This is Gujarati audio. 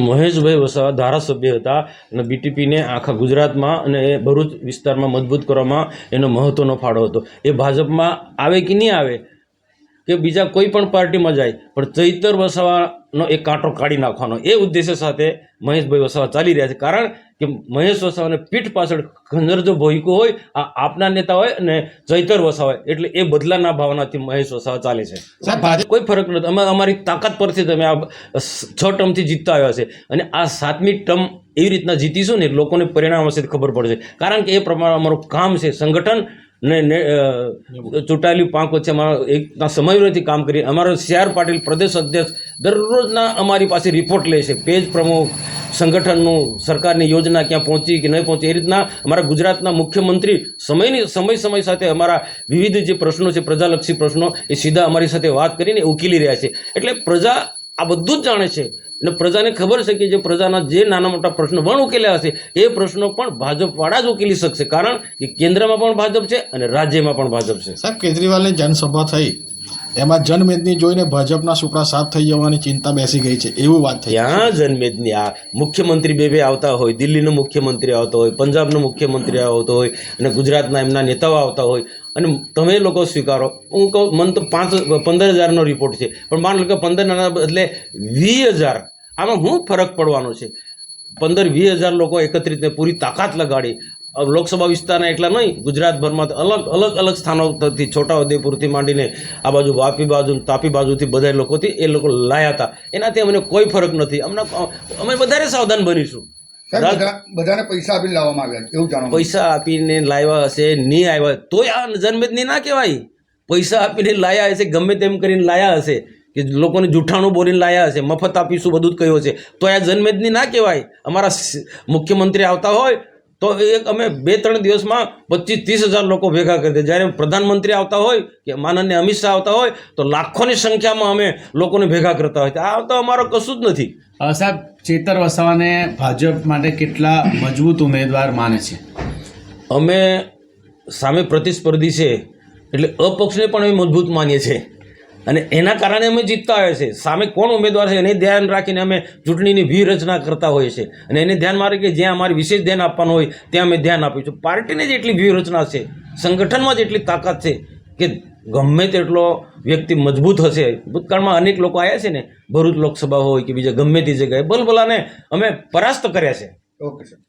મહેશભાઈ વસાવા ધારાસભ્ય હતા અને બીટીપીને આખા ગુજરાતમાં અને એ ભરૂચ વિસ્તારમાં મજબૂત કરવામાં એનો મહત્ત્વનો ફાળો હતો. એ ભાજપમાં આવે કે નહીં આવે? કે બીજા કોઈ પણ પાર્ટીમાં જાય, પણ ચૈતર વસાવાનો એક કાંટો કાઢી નાખવાનો. એ ઉદ્દેશ્ય સાથે મહેશભાઈ વસાવા ચાલી રહ્યા છે. કારણ કે મહેશ વસાવાને પીઠ પાછળ જો ભોયકો હોય આ આપના નેતા હોય અને ચૈતર વસાવા હોય. એટલે એ બદલાના ભાવનાથી મહેશ વસાવા ચાલે છે. કોઈ ફરક નથી. અમે અમારી તાકાત પરથી તમે આ છ ટર્મથી જીતતા આવ્યા છે. અને આ સાતમી ટર્મ એવી રીતના જીતીશું ને લોકોને પરિણામ હશે ખબર પડશે. કારણ કે એ પ્રમાણે અમારું કામ છે સંગઠન. ને ચૂંટાયેલી પાંખ વચ્ચે અમારા એકના સમયથી કામ કરી અમારો સીઆર પાટીલ પ્રદેશ અધ્યક્ષ દરરોજના અમારી પાસે રિપોર્ટ લે છે. પેજ પ્રમુખ સંગઠનનું સરકારની યોજના ક્યાં પહોંચી કે નહીં પહોંચી એ રીતના અમારા ગુજરાતના મુખ્યમંત્રી સમયની સમય સમય સાથે અમારા વિવિધ જે પ્રશ્નો છે પ્રજાલક્ષી પ્રશ્નો એ સીધા અમારી સાથે વાત કરીને ઉકેલી રહ્યા છે. એટલે પ્રજા આ બધું જ જાણે છે. અને પ્રજાને ખબર છે કે જે પ્રજાના જે નાના મોટા પ્રશ્નો પણ ઉકેલ્યા હશે એ પ્રશ્નો પણ ભાજપવાળા જ ઉકેલી શકશે. કારણ કે કેન્દ્રમાં પણ ભાજપ છે અને રાજ્યમાં પણ ભાજપ છે. સાહેબ કેજરીવાલની જનસભા થઈ. એમાં જનમેદની જોઈને ભાજપના સુપડા સાફ થઈ જવાની ચિંતા બેસી ગઈ છે. એવું વાત થઈ. ત્યાં જન્મેદની? આ મુખ્યમંત્રી બે બે આવતા હોય દિલ્હીનો મુખ્યમંત્રી આવતો હોય પંજાબનો મુખ્યમંત્રી આવતો હોય અને ગુજરાતના એમના નેતાઓ આવતા હોય. અને તમે લોકો સ્વીકારો. હું કહું, મને તો પાંચ, પંદર હજારનો રિપોર્ટ છે. પણ માન લો કે પંદરના બદલે વીસ હજાર. આમાં શું ફરક પડવાનો છે? પંદર, વીસ હજાર લોકો એકત્રિત પૂરી તાકાત લગાડી. લોકસભા વિસ્તારના એટલા નહીં, ગુજરાતભરમાં તો અલગ અલગ અલગ સ્થાનોથી, છોટાઉદેપુરથી માંડીને આ બાજુ વાપી બાજુ, તાપી બાજુથી બધા લોકોથી એ લોકો લાયા હતા. એનાથી અમને કોઈ ફરક નથી. અમને અમે વધારે સાવધાન બનીશું. બધાને પૈસા આપીને લાવવામાં આવ્યા એવું જાણો પૈસા આપીને લાવ્યા હશે નહીં આવ્યા તોય આ જન્મેદની ના કહેવાય. પૈસા આપીને લાયા હશે ગમે તેમ કરીને લાયા હશે કે લોકોને જૂઠાણું બોલીને લાયા હશે મફત આપીશું બધું જ કહ્યું છે તો આ જન્મેદની ના કહેવાય. અમારા મુખ્યમંત્રી આવતા હોય તો એક અમે બે ત્રણ દિવસમાં પચીસ ત્રીસ હજાર લોકો ભેગા કરી દે. જ્યારે પ્રધાનમંત્રી આવતા હોય કે માનન્ય અમિત શાહ આવતા હોય તો લાખોની સંખ્યામાં અમે લોકોને ભેગા કરતા હોય. આ તો અમારો કશું જ નથી. સાહેબ ચેતર વસાવાને ભાજપ માટે કેટલા મજબૂત ઉમેદવાર માને છે? અમે સામે પ્રતિસ્પર્ધી છે. એટલે અપક્ષને પણ અમે મજબૂત માનીએ છીએ. અને એના કારણે અમે જીતતા આવ્યા છે. સામે કોણ ઉમેદવાર છે એને ધ્યાન રાખીને અમે ચૂંટણીની વ્યૂહરચના કરતા હોઈએ છીએ. અને એને ધ્યાનમાં રાખીએ જ્યાં અમારે વિશેષ ધ્યાન આપવાનું હોય, ત્યાં અમે ધ્યાન આપીશું પાર્ટીની જ એટલી વ્યૂહરચના છે. સંગઠનમાં જ એટલી તાકાત છે કે ગમે તેટલો વ્યક્તિ મજબૂત હશે. ભૂતકાળમાં અનેક લોકો આવ્યા છે ને, ભરૂચ લોકસભા હોય કે બીજા ગમે તે જગ્યાએ ભલભલાને અમે પરાસ્ત કર્યા છે. Okay sir